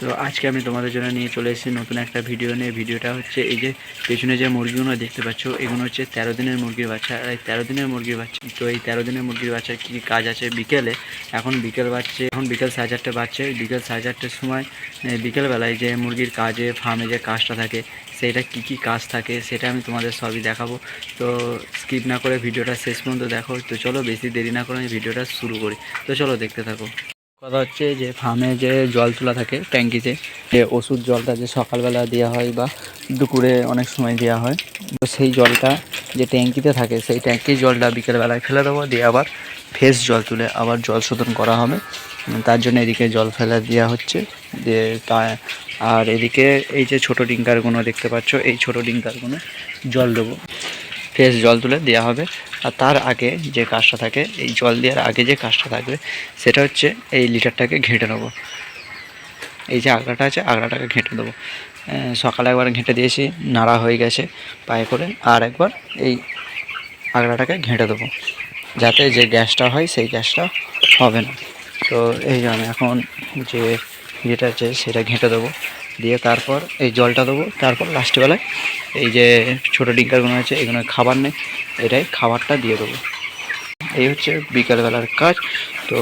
তো আজকে আমি তোমাদের জন্য নিয়ে চলে এসেছি নতুন একটা ভিডিও নিয়ে। ভিডিওটা হচ্ছে এই যে পেছনে যে মুরগিগুলো দেখতে পাচ্ছ, এগুলো হচ্ছে তেরো দিনের মুরগির বাচ্চা। আর এই তেরো দিনের মুরগির বাচ্চা, তো এই তেরো দিনের মুরগির বাচ্চার কী কাজ আছে বিকেলে? এখন বিকেল বাচ্চে এখন বিকেল সাড়ে চারটে বাচ্চে বিকেল সাড়ে চারটের সময় বিকেলবেলায় যে মুরগির কাজে ফার্মে যে কাজটা থাকে সেইটা কী কী কাজ থাকে, সেটা আমি তোমাদের সবই দেখাবো। তো স্কিপ না করে ভিডিওটা শেষ পর্যন্ত দেখো। তো চলো বেশি দেরি না করে আমি ভিডিওটা শুরু করি। তো চলো দেখতে থাকো। কথা হচ্ছে যে ফার্মে যে জল তোলা থাকে, ট্যাঙ্কিতে, যে ওষুধ জলটা যে সকালবেলা দেওয়া হয় বা দুপুরে অনেক সময় দেওয়া হয়, তো সেই জলটা যে ট্যাঙ্কিতে থাকে, সেই ট্যাঙ্কির জলটা বিকেলবেলায় ফেলে দেবো, দিয়ে আবার ফ্রেশ জল তুলে আবার জল শোধন করা হবে। তার জন্য এদিকে জল ফেলা দেওয়া হচ্ছে, দিয়ে তা, আর এদিকে এই যে ছোটো ডিঙ্কারগুলো দেখতে পাচ্ছ, এই ছোটো ডিঙ্কারগুলো জল দেবো। ফ্রেশ জল তুলে দেওয়া হবে। আর তার আগে যে কাজটা থাকে, এই জল দেওয়ার আগে যে কাজটা থাকবে, সেটা হচ্ছে এই লিটারটাকে ঘেঁটে নেব। এই যে আগড়াটা আছে আগড়াটাকে ঘেঁটে দেবো। সকালে একবার ঘেঁটে দিয়েছি, নাড়া হয়ে গেছে পায়ে করে, আর একবার এই আগড়াটাকে ঘেঁটে দেবো। যাতে যে গ্যাসটা হয়, সেই গ্যাসটা হবে না। তো এই জন্য এখন যে যেটা আছে, সেটা ঘেঁটে দেবো। দিয়ে তারপর এই জলটা দেবো। তারপর লাস্টবেলায় এই যে ছোটো ডিঙ্কারগুলো আছে, এগুলো খাবার নেই, এটাই খাবারটা দিয়ে দেবো। এই হচ্ছে বিকালবেলার কাজ। তো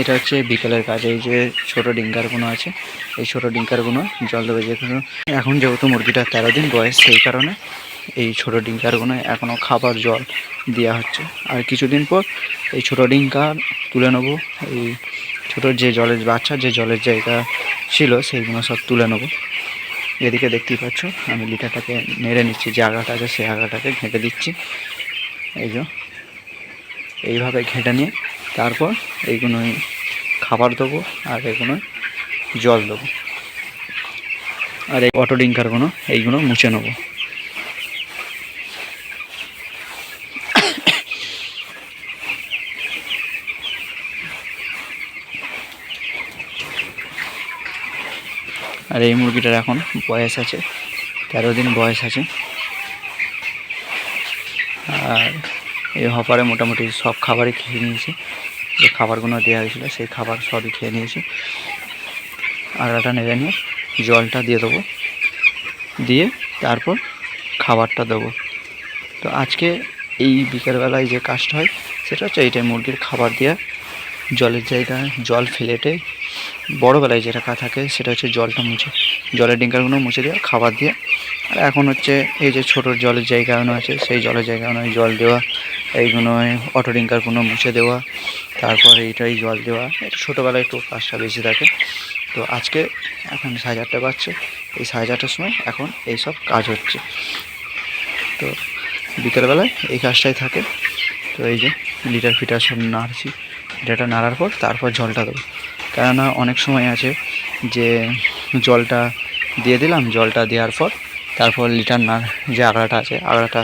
এটা হচ্ছে বিকেলের কাজ। এই যে ছোটো ডিঙ্কারগুলো আছে, এই ছোটো ডিঙ্কারগুলো জল দেবে যেগুলো এখন যেহেতু মুরগিটা তেরো দিন বয়স, সেই কারণে এই ছোটো ডিঙ্কারগুলো এখনও খাবার জল দেওয়া হচ্ছে। আর কিছুদিন পর এই ছোটো ডিঙ্কার তুলে নেব, এই ছোটো যে জলের বাচ্চা, যে জলের জায়গা ছিল সেইগুলো সব তুলে নেব। এদিকে দেখতেই পাচ্ছ, আমি লিটারটাকে নেড়ে নিচ্ছি, যে আগাটা আছে সেই আগাটাকে ঘেঁটে দিচ্ছি। এই যে, এইভাবে ঘেঁটে নিয়ে তারপর এইগুলোই খাবার দেবো আর এগুলো জল দেবো। আর এই অটো ডিঙ্কারগুলো এইগুলো মুছে নেব। আর এই মুরগিটার এখন বয়স আছে, তেরো দিন বয়স আছে। আর এই হপারে মোটামুটি সব খাবারই খেয়ে নিয়েছি। যে খাবারগুলো দেওয়া হয়েছিল সেই খাবার সবই খেয়ে নিয়েছি। আগাটা নেড়ে নিয়ে জলটা দিয়ে দেবো। দিয়ে তারপর খাবারটা দেবো। তো আজকে এই বিকেলবেলায় যে কাজটা হয়, সেটা হচ্ছে এইটাই মুরগির খাবার দেওয়া জলের জায়গায় জল ফেলেটে বড়োবেলায় যেটা থাকে সেটা হচ্ছে জলটা মুছে। জলের ডিঙ্কারগুলো মুছে দেওয়া খাবার দেওয়া আর এখন হচ্ছে এই যে ছোটো জলের জায়গাগুলো আছে, সেই জলের জায়গাগুলো জল দেওয়া, এইগুলো অটো ডিঙ্কারগুলো মুছে দেওয়া, তারপর এইটাই জল দেওয়া। এটা ছোটোবেলায় একটু কাজটা বেশি থাকে। তো আজকে এখন সাড়ে চারটে বাজছে। এই সাড়ে চারটার সময় এখন এই সব কাজ হচ্ছে। তো বিকেলবেলায় এই কাজটাই থাকে। তো এই যে লিটার ফিটার সব নাড়ছি। লিটারটা নাড়ার পর তারপর জলটা দেবো। কেননা অনেক সময় আছে যে জলটা দিয়ে দিলাম, জলটা দেওয়ার পর তারপর লিটার না, যে আগড়াটা আছে, আগড়াটা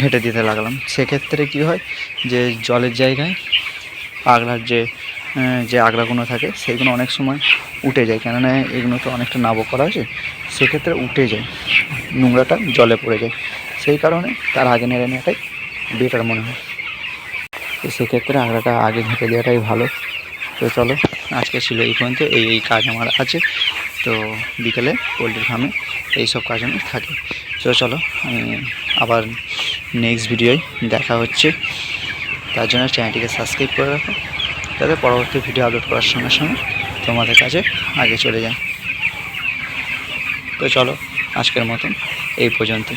ঘেঁটে দিতে লাগলাম। সেক্ষেত্রে কি হয় যে জলের জায়গায় আগড়ার যে যে আগড়াগুলো থাকে সেইগুলো অনেক সময় উঠে যায়। কেননা এগুলো তো অনেকটা নাবো করা আছে সেক্ষেত্রে উঠে যায়, নোংরাটা জলে পড়ে যায়। সেই কারণে তার আগে নেড়ে নেওয়াটাই বেটার মনে হয়। সেক্ষেত্রে আগড়াটা আগে ঘেঁটে দেওয়াটাই ভালো। তো চলো, আজকে ছিল এই পর্যন্ত, এই এই কাজ আমার আছে। তো বিকেলে পোলট্রি ফার্মে এইসব কাজ আমি থাকি। তো চলো, আমি আবার নেক্সট ভিডিওয় দেখা হচ্ছে। তার জন্য চ্যানেলটিকে সাবস্ক্রাইব করে রাখো, যাতে পরবর্তী ভিডিও আপলোড করার সঙ্গে সঙ্গে তোমাদের কাছে আগে চলে যায়। তো চলো, আজকের মতন এই পর্যন্ত